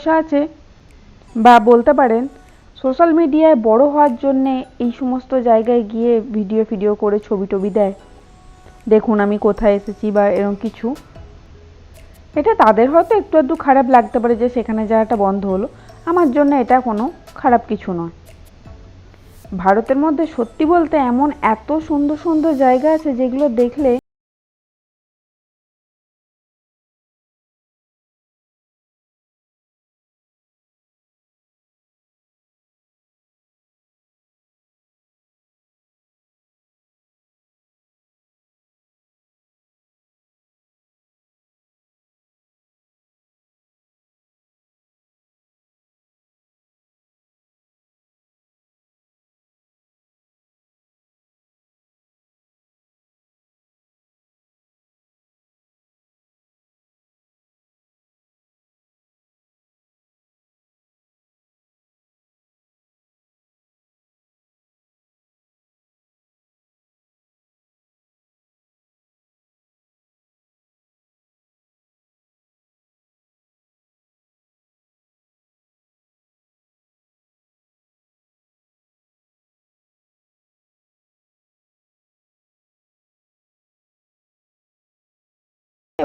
সমস্যা আছে বা বলতে পারেন সোশ্যাল মিডিয়ায় বড় হওয়ার জন্যে এই সমস্ত জায়গায় গিয়ে ভিডিও ফিডিও করে ছবি টবি দেয়। দেখুন আমি কোথায় এসেছি বা এরকম কিছু। এটা তাদের হয়তো একটু আধটু খারাপ লাগতে পারে যে সেখানে যাওয়াটা বন্ধ হলো। আমার জন্য এটা কোনো খারাপ কিছু নয়। ভারতের মধ্যে সত্যি বলতে এমন এত সুন্দর সুন্দর জায়গা আছে যেগুলো দেখলে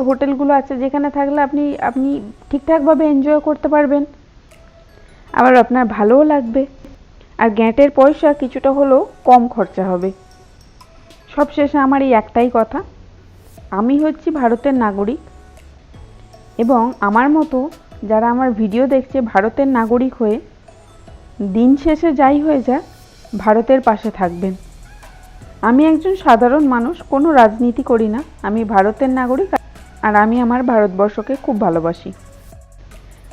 হোটেলগুলো আছে, যেখানে থাকলে আপনি আপনি ঠিকঠাকভাবে এনজয় করতে পারবেন। আবার আপনার ভালোও লাগবে। আর গ্যাঁটের পয়সা কিছুটা হলেও কম খরচা হবে। সবশেষে আমার এই একটাই কথা, আমি হচ্ছি ভারতের নাগরিক এবং আমার মতো যারা আমার ভিডিও দেখছে ভারতের নাগরিক হয়ে, দিন শেষে যাই হয়ে যাক, ভারতের পাশে থাকবেন। আমি একজন সাধারণ মানুষ, কোনো রাজনীতি করি না। আমি ভারতের নাগরিক। আর আমি আমার ভারতবর্ষকে খুব ভালোবাসি।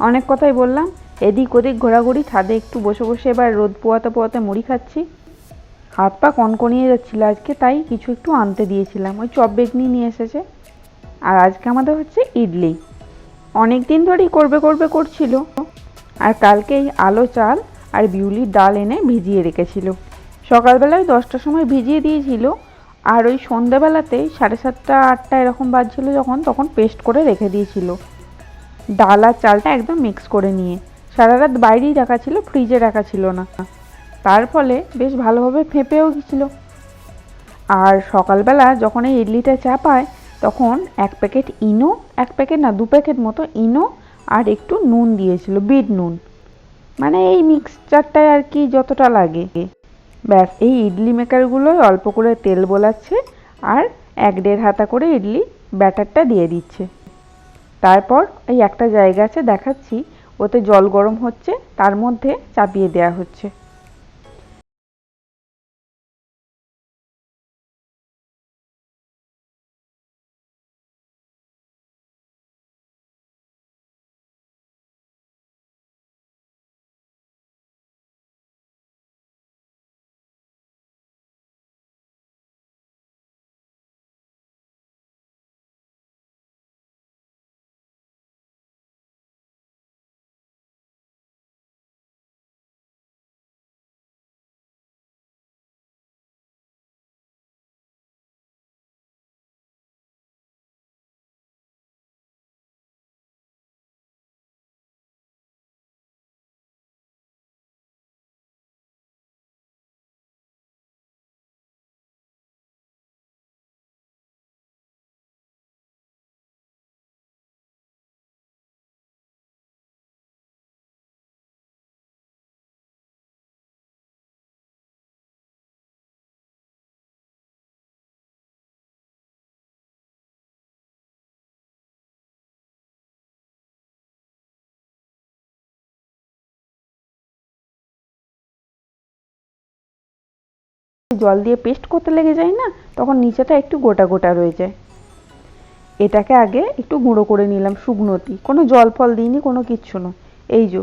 অনেক কথাই বললাম, এদিক ওদিক ঘোরাঘুরি, ছাদে একটু বসে বসে এবার রোদ পোয়াতে পোয়াতে মুড়ি খাচ্ছি। হাত পা কনকনিয়ে যাচ্ছিল আজকে, তাই কিছু একটু আনতে দিয়েছিলাম, ওই চপ বেগনি নিয়ে এসেছে। আর আজকে আমাদের হচ্ছে ইডলি। অনেক দিন ধরেই করবে করবে করছিল। আর কালকে এই আলো, চাল আর বিউলির ডাল এনে ভিজিয়ে রেখেছিল। সকালবেলায় দশটার সময় ভিজিয়ে দিয়েছিল আর ওই সন্ধেবেলাতে সাড়ে সাতটা, আটটা এরকম বাজছিল যখন, তখন পেস্ট করে রেখে দিয়েছিল। ডাল আর চালটা একদম মিক্স করে নিয়ে। সারা রাত বাইরেই রাখা ছিল ফ্রিজে রাখা ছিল না। তার ফলে বেশ ভালোভাবে ফেঁপেও গেছিল। আর সকালবেলা যখন এই ইডলিটা চাপায় তখন এক প্যাকেট ইনো, এক প্যাকেট না, দু প্যাকেট মতো ইনো আর একটু নুন দিয়েছিল, বিট নুন। মানে এই মিক্সচারটায় আর কি যতটা লাগে। ব্যাস, এই ইডলি মেকারগুলোই অল্প করে তেল বোলাচ্ছে আর এক দেড় হাতা করে ইডলি ব্যাটারটা দিয়ে দিচ্ছে। তারপর এই একটা জায়গা আছে দেখাচ্ছি, ওতে জল গরম হচ্ছে, তার মধ্যে চাপিয়ে দেওয়া হচ্ছে। জল দিয়ে পেস্ট করতে লেগে যায় না, তখন নিচেটা একটু গোটা গোটা রয়ে যায়। এটাকে আগে একটু গুঁড়ো করে নিলাম শুকনোতি কোনো জল ফল দিইনি, কোনো কিচ্ছু না এই যে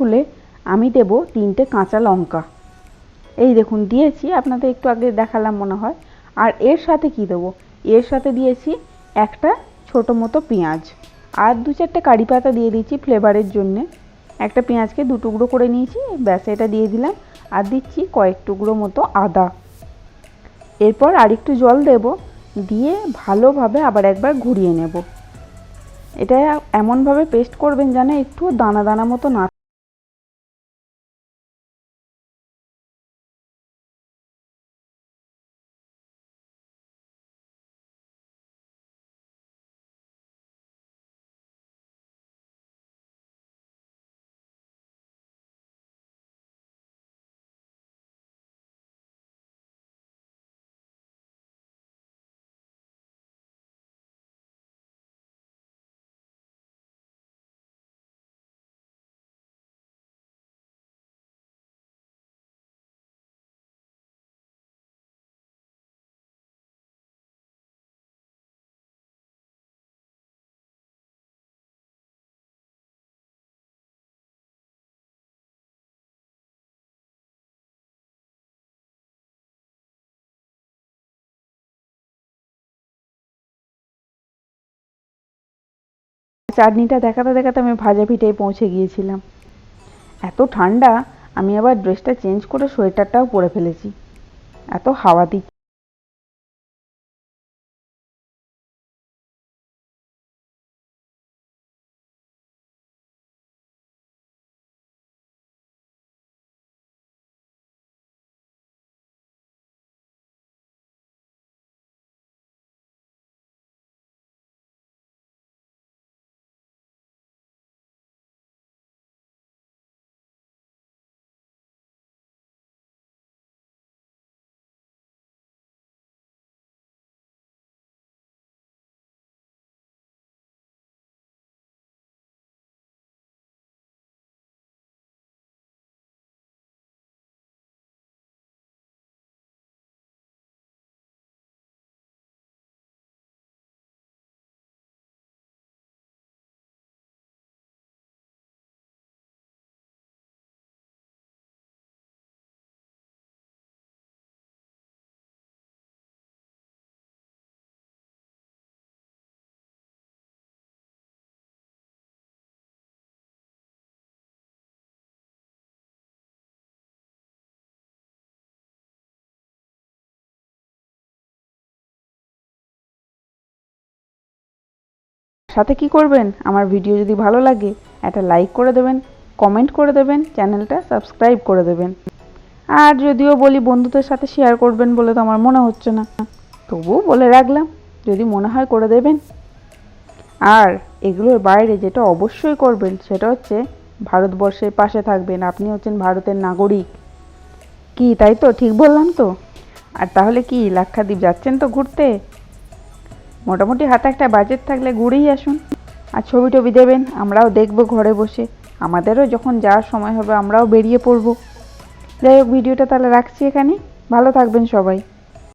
খুলে আমি দেব তিনটে কাঁচা লঙ্কা। এই দেখুন, দিয়েছি, আপনাদের একটু আগে দেখালাম মনে হয়। আর এর সাথে কি দেবো? এর সাথে দিয়েছি একটা ছোট মতো পেঁয়াজ। আর দু চারটে কারি পাতা দিয়ে দিচ্ছি ফ্লেভারের জন্যে। একটা পেঁয়াজকে দু টুকরো করে নিয়েছি, ব্যাস, এটা দিয়ে দিলাম। আর দিচ্ছি কয়েক টুকরো মতো আদা। এরপর আরেকটু জল দেব, দিয়ে ভালোভাবে আবার একবার ঘুরিয়ে নেব। এটা এমনভাবে পেস্ট করবেন যেন একটু দানা দানা মতো না চাটনিটা দেখাতে দেখাতে আমি ভাজা পিঠেই পৌঁছে গিয়েছিলাম। এত ঠান্ডা, আমি আবার ড্রেসটা চেঞ্জ করে সোয়েটারটাও পরে ফেলেছি। এত হাওয়া দিচ্ছে। সাথে কি করবেন? আমার ভিডিও যদি ভালো লাগে, একটা লাইক করে দেবেন কমেন্ট করে দেবেন চ্যানেলটা সাবস্ক্রাইব করে দেবেন। আর যদিও বলি বন্ধুদের সাথে শেয়ার করবেন বলে তো আমার মনে হচ্ছে না, তবুও বলে রাখলাম, যদি মনে হয় করে দেবেন। আর এগুলোর বাইরে যেটা অবশ্যই করবেন, সেটা হচ্ছে ভারতবর্ষের পাশে থাকবেন, আপনি হচ্ছেন ভারতের নাগরিক। কি, তাই তো? ঠিক বললাম তো? আর তাহলে কি, লাক্ষাদ্বীপ যাচ্ছেন তো ঘুরতে? মোটামুটি হাতে একটা বাজেট থাকলে ঘুরেই আসুন। আর ছবি টবি দেবেন, আমরাও দেখব ঘরে বসে। আমাদেরও যখন যাওয়ার সময় হবে, আমরাও বেরিয়ে পড়ব। যাই হোক, ভিডিওটা তাহলে রাখছি এখানে। ভালো থাকবেন সবাই।